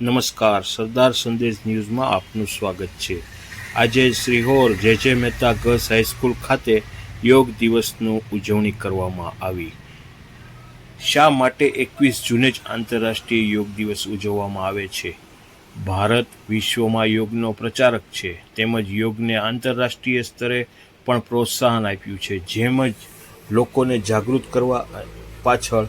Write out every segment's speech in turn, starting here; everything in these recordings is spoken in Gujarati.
નમસ્કાર. સરદાર સંદેશ ન્યૂઝમાં આપનું સ્વાગત છે. આજે શ્રીહોર જે જે મહેતા ગર્લ્સ હાઈસ્કૂલ ખાતે યોગ દિવસનું ઉજવણી કરવામાં આવી. શા માટે એકવીસ જૂને જ આંતરરાષ્ટ્રીય યોગ દિવસ ઉજવવામાં આવે છે? ભારત વિશ્વમાં યોગનો પ્રચારક છે. તેમજ યોગને આંતરરાષ્ટ્રીય સ્તરે પણ પ્રોત્સાહન આપ્યું છે. જેમ જ લોકોને જાગૃત કરવા પાછળ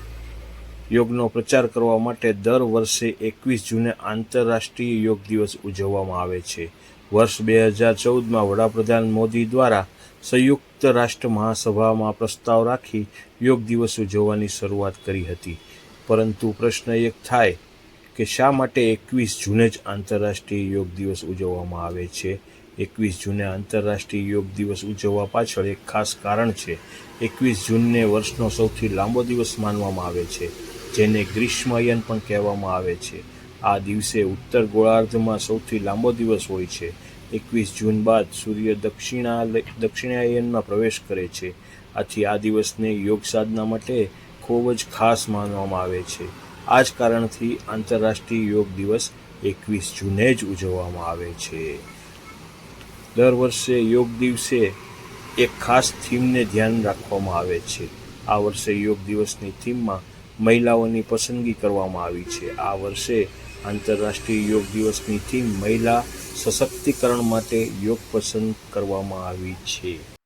યોગનો પ્રચાર કરવા માટે દર વર્ષે એકવીસ જૂને આંતરરાષ્ટ્રીય યોગ દિવસ ઉજવવામાં આવે છે. વર્ષ બે હજાર ચૌદમાં વડાપ્રધાન મોદી દ્વારા સંયુક્ત રાષ્ટ્ર મહાસભામાં પ્રસ્તાવ રાખી યોગ દિવસ ઉજવવાની શરૂઆત કરી હતી. પરંતુ પ્રશ્ન એક થાય કે શા માટે એકવીસ જૂને જ આંતરરાષ્ટ્રીય યોગ દિવસ ઉજવવામાં આવે છે? એકવીસ જૂને આંતરરાષ્ટ્રીય યોગ દિવસ ઉજવવા પાછળ એક ખાસ કારણ છે. એકવીસ જૂનને વર્ષનો સૌથી લાંબો દિવસ માનવામાં આવે છે. જેને ગ્રીષ્મયન પણ કહેવામાં આવે છે. આ દિવસે ઉત્તર ગોળાર્ધમાં સૌથી લાંબો દિવસ હોય છે. એકવીસ જૂન બાદ સૂર્ય દક્ષિણા દક્ષિણાયનમાં પ્રવેશ કરે છે. આથી આ દિવસને યોગ સાધના માટે ખૂબ જ ખાસ માનવામાં આવે છે. આ જ કારણથી આંતરરાષ્ટ્રીય યોગ દિવસ એકવીસ જૂને જ ઉજવવામાં આવે છે. દર વર્ષે યોગ દિવસે એક ખાસ થીમને ધ્યાન રાખવામાં આવે છે. આ વર્ષે યોગ દિવસની થીમમાં મહિલાઓની પસંદગી કરવામાં આવી છે. આ વર્ષે આંતરરાષ્ટ્રીય યોગ દિવસની થીમ મહિલા સશક્તિકરણ માટે યોગ પસંદ કરવામાં આવી છે.